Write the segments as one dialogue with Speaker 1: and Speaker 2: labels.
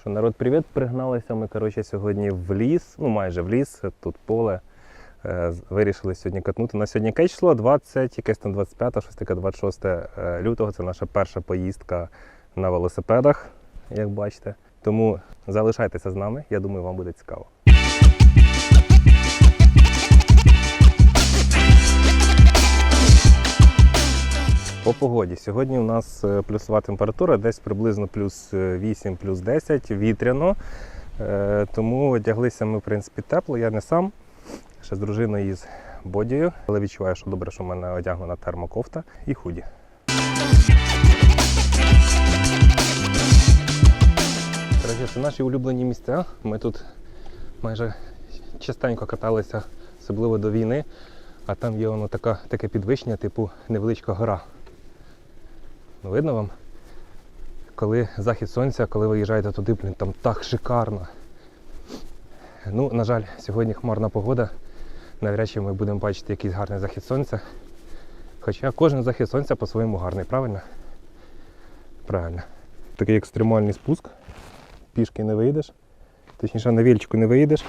Speaker 1: Що, народ, привіт, пригналися. Ми коротше, сьогодні в ліс, ну майже в ліс, тут поле. Е, Вирішили сьогодні катнути. На сьогодні яке число? 20, якесь там 25, щось таке 26 е, лютого. Це наша перша поїздка на велосипедах, як бачите. Тому залишайтеся з нами, я думаю, вам буде цікаво. Погоді. Сьогодні у нас е, плюсова температура, десь приблизно плюс е, 8, плюс 10, вітряно. Е, Тому одяглися ми, в принципі, тепло. Я не сам, ще з дружиною і з бодією. Але відчуваю, що добре, що в мене одягнена термокофта і худі. Це наші улюблені місця. Ми тут майже частенько каталися, особливо до війни. А там є воно така, таке підвищення, типу невеличка гора. Ну, видно вам? Коли захід сонця, коли ви їжджаєте туди, блін, там так шикарно. Ну, на жаль, сьогодні хмарна погода. Навряд чи ми будемо бачити якийсь гарний захід сонця. Хоча кожен захід сонця по-своєму гарний, правильно? Правильно. Такий екстремальний спуск. Пішки не вийдеш. Точніше, на вільчику не виїдеш.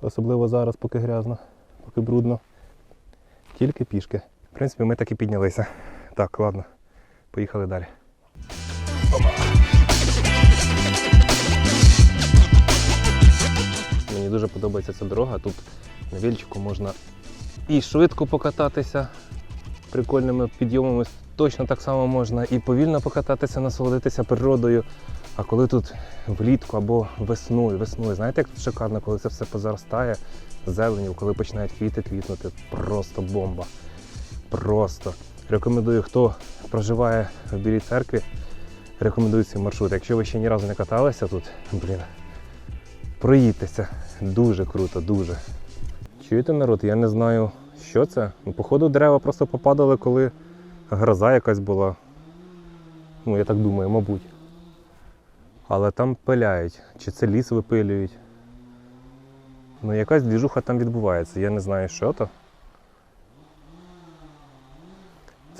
Speaker 1: Особливо зараз, поки грязно, поки брудно. Тільки пішки. В принципі, ми так і піднялися. Так, ладно. Поїхали далі. Мені дуже подобається ця дорога. Тут на вільчику можна і швидко покататися прикольними підйомами. Точно так само можна і повільно покататися, насолодитися природою. А коли тут влітку або весною, весною, знаєте, як тут шикарно, коли це все позаростає зеленю, коли починають квіти квітнути, просто бомба. Просто. Рекомендую, хто проживає в Білій церкві, рекомендую цей маршрут. Якщо ви ще ні разу не каталися тут, блін, проїдьтеся. Дуже круто, дуже. Чуєте, народ, я не знаю, що це. Ну, Походу, дерева просто попадали, коли гроза якась була. Ну, я так думаю, мабуть. Але там пиляють. Чи це ліс випилюють. Ну, якась двіжуха там відбувається. Я не знаю, що то.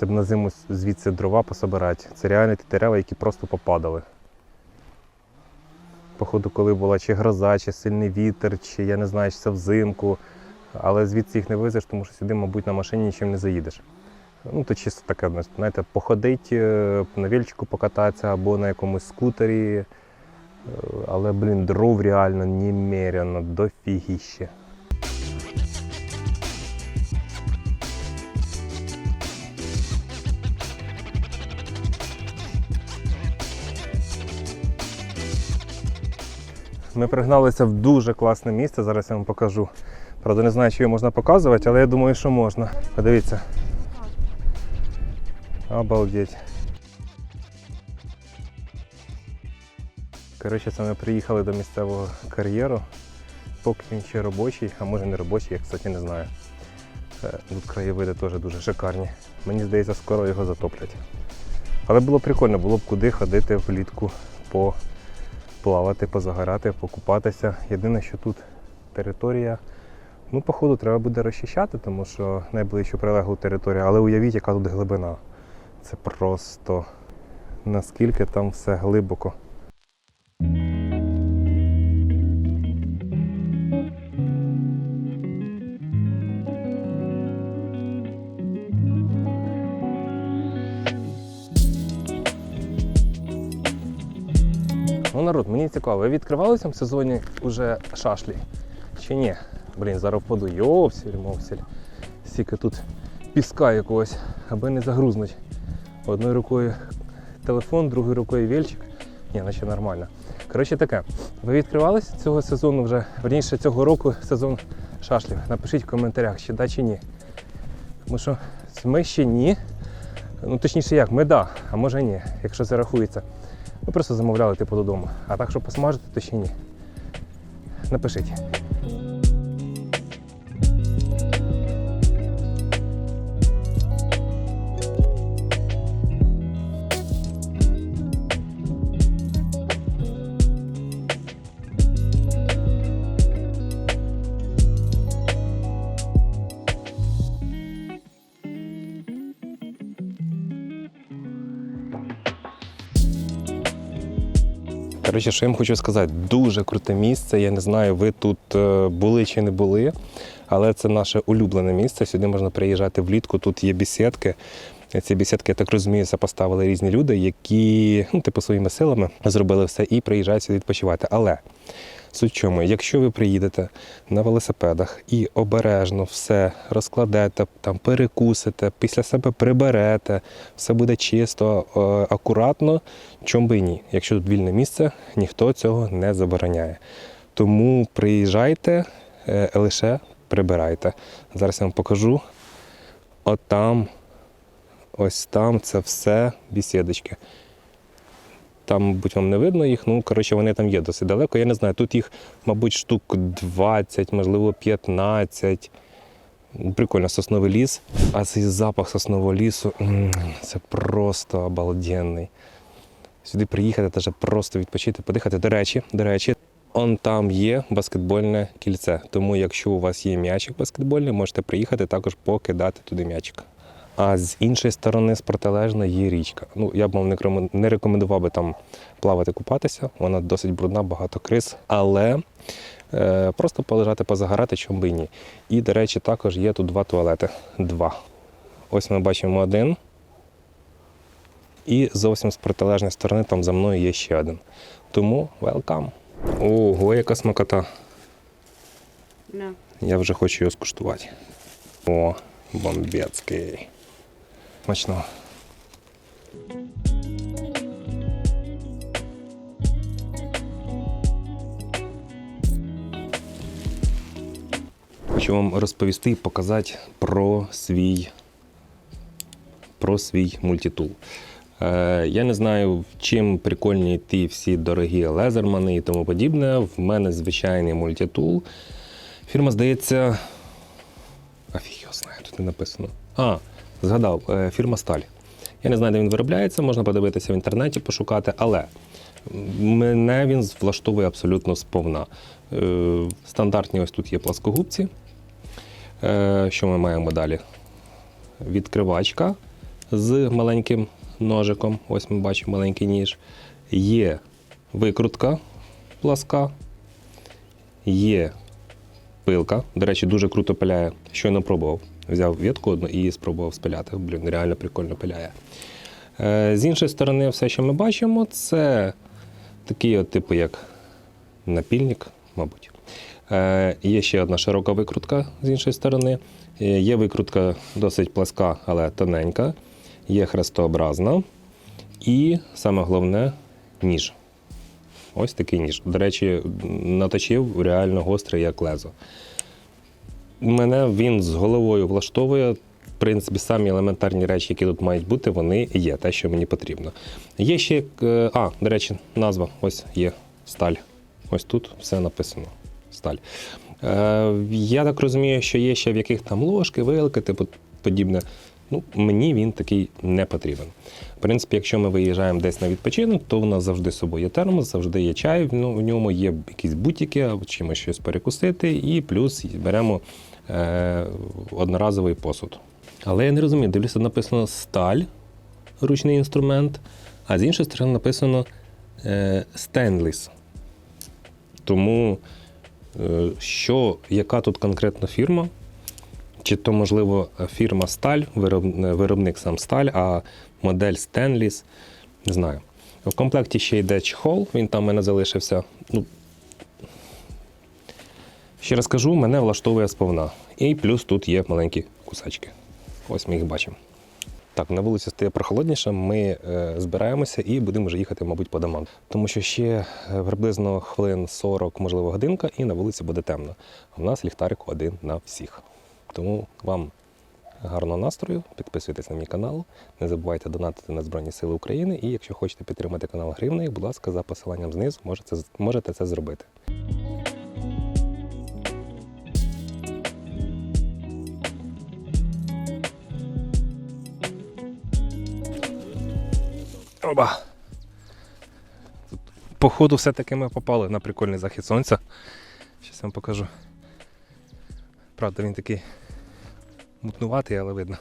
Speaker 1: Це б на зиму звідси дрова пособирати. Це реально ті дерева, які просто попадали. Походу, коли була чи гроза, чи сильний вітер, чи я не знаю, чи це взимку. Але звідси їх не везеш, тому що сюди, мабуть, на машині нічим не заїдеш. Ну, то чисто таке, знаєте, походить, е, на вільчику покататися або на якомусь скутері. Е, Але, блін, дров реально немерено, дофігіще. Ми пригналися в дуже класне місце, зараз я вам покажу. Правда, не знаю, чи його можна показувати, але я думаю, що можна. Подивіться. Обалдеть. Коротше, це ми приїхали до місцевого кар'єру. Поки він ще робочий, а може не робочий, я кстати не знаю. Е, Тут краєвиди теж дуже шикарні. Мені здається, скоро його затоплять. Але було прикольно, було б куди ходити влітку по плавати, позагорати, покупатися. Єдине, що тут територія, ну, походу, треба буде розчищати, тому що найближчу прилеглу територію, але уявіть, яка тут глибина. Це просто наскільки там все глибоко. Народ, мені цікаво, ви відкривали в цьому сезоні уже шашлі? Чи ні? Блін, зараз впаду. Йовсіль, мовсіль. Стільки тут піска якогось, аби не загрузнуть. Одною рукою телефон, другою рукою вільчик. Ні, наче нормально. Коротше таке, ви відкривалися цього сезону вже, верніше цього року сезон шашлів. Напишіть в коментарях, чи да, чи ні. Тому що ми ще ні. Ну точніше як, ми да, а може ні, якщо це рахується. Ми просто замовляли типу додому. А так, щоб посмажити, то ще ні. Напишіть. Коротше, що я вам хочу сказати, дуже круте місце. Я не знаю, ви тут е, були чи не були, але це наше улюблене місце. Сюди можна приїжджати влітку. Тут є бісідки. Ці бісідки, я так розумію, це поставили різні люди, які ну, типу своїми силами зробили все і приїжджають сюди відпочивати. Але суть чому, якщо ви приїдете на велосипедах і обережно все розкладете, там перекусите, після себе приберете, все буде чисто, е, акуратно, чом би ні. Якщо тут вільне місце, ніхто цього не забороняє. Тому приїжджайте, е, лише прибирайте. Зараз я вам покажу. Отам, ось там це все бісідочки. Там, мабуть, вам не видно їх. Ну, коротше, вони там є досить далеко. Я не знаю, тут їх, мабуть, штук 20, можливо, 15. Прикольно, сосновий ліс. А цей запах соснового лісу це просто обалденний. Сюди приїхати, теж просто відпочити, подихати. До речі, до речі, он там є баскетбольне кільце. Тому, якщо у вас є м'ячик баскетбольний, можете приїхати також покидати туди м'ячик. А з іншої сторони, з протилежної, є річка. Ну, я б вам не рекомендував би там плавати, купатися. Вона досить брудна, багато криз. Але е, просто полежати, позагорати, чому би і ні. І, до речі, також є тут два туалети. Два. Ось ми бачимо один. І зовсім з протилежної сторони там за мною є ще один. Тому welcome. Ого, яка смакота.
Speaker 2: На.
Speaker 1: Я вже хочу його скуштувати. О, бомбецький. Смачного. Хочу вам розповісти і показати про свій, про свій мультитул. Е, я не знаю, чим прикольні ті всі дорогі лезермани і тому подібне. В мене звичайний мультитул. Фірма, здається. А його знає, тут не написано. А, згадав, е, фірма Сталь. Я не знаю, де він виробляється, можна подивитися в інтернеті, пошукати, але мене він влаштовує абсолютно сповна. Е, Стандартні ось тут є пласкогубці. Е, Що ми маємо далі? Відкривачка з маленьким ножиком. Ось ми бачимо маленький ніж. Є викрутка пласка, є пилка. До речі, дуже круто пиляє. Щойно пробував. Взяв ветку одну і спробував спиляти. Блін, реально прикольно пиляє. Е, З іншої сторони, все, що ми бачимо, це такий, от, типу, як напільник, мабуть. Е, Є ще одна широка викрутка з іншої сторони. Е, Є викрутка досить пласка, але тоненька. Є хрестообразна. І саме головне ніж. Ось такий ніж. До речі, наточив реально гострий, як лезо. Мене він з головою влаштовує. В принципі, самі елементарні речі, які тут мають бути, вони є, те, що мені потрібно. Є ще, е, а, до речі, назва ось є сталь. Ось тут все написано. Сталь. Е, я так розумію, що є ще в яких там ложки, вилки, типу подібне. Ну, мені він такий не потрібен. В принципі, якщо ми виїжджаємо десь на відпочинок, то у нас завжди з собою є термос, завжди є чай, ну, в ньому є якісь бутики, або чимось щось перекусити, і плюс беремо одноразовий посуд. Але я не розумію, дивлюся, написано сталь, ручний інструмент, а з іншої сторони написано е, стенліс. Тому е, що, яка тут конкретно фірма? Чи то, можливо, фірма Сталь, виробник сам Сталь, а модель Стенліс. Не знаю. В комплекті ще йде чехол, він там у мене залишився. Ну, ще раз кажу, мене влаштовує сповна. І плюс тут є маленькі кусачки. Ось ми їх бачимо. Так, на вулиці стає прохолодніше, ми е, збираємося і будемо вже їхати, мабуть, по домам. Тому що ще е, приблизно хвилин 40, можливо, годинка, і на вулиці буде темно. В нас ліхтарик один на всіх. Тому вам гарного настрою, підписуйтесь на мій канал, не забувайте донатити на Збройні Сили України. І якщо хочете підтримати канал Гривнею, будь ласка, за посиланням знизу можете, можете це зробити. Оба. Походу, все-таки ми попали на прикольний захід сонця. Щас вам покажу. Правда, він такий мутнуватий, але видно.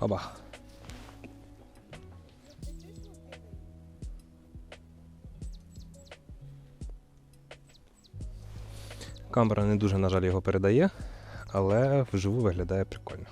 Speaker 1: Оба. Камера не дуже, на жаль, його передає, але вживу виглядає прикольно.